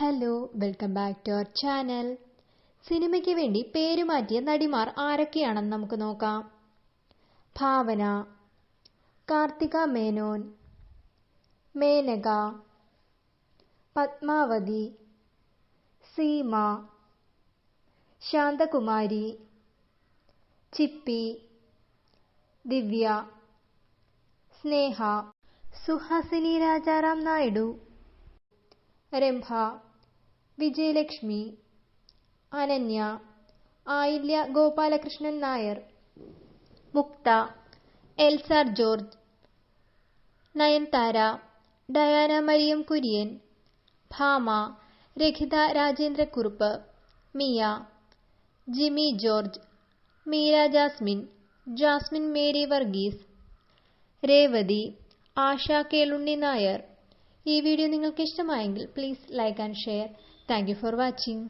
Hello welcome back to our channel സിനിമയ്ക്ക് വേണ്ടി പേരുമാറ്റിയ നടിമാർ ആരൊക്കെയാണെന്ന് നമുക്ക് നോക്കാം. ഭാവന കാർത്തിക മേനോൻ മേനക പത്മാവതി സീമ ശാന്തകുമാരി ചിപ്പി ദിവ്യ സ്നേഹ സുഹാസിനി രാജാറാം നായിഡു രംഭ Vijayalakshmi Ananya Ayilya Gopalakrishnan Nair Muktha എൽസാർ George Nayanthara Diana Mariam Kurian Bhama Rakhitha Rajendrakurup Miya Jimmy George Meera Jasmine Jasmine Mary Varghese Revathi Asha Kelunni Nair ഈ വീഡിയോ നിങ്ങൾക്ക് ഇഷ്ടമായെങ്കിൽ please like and share thank for watching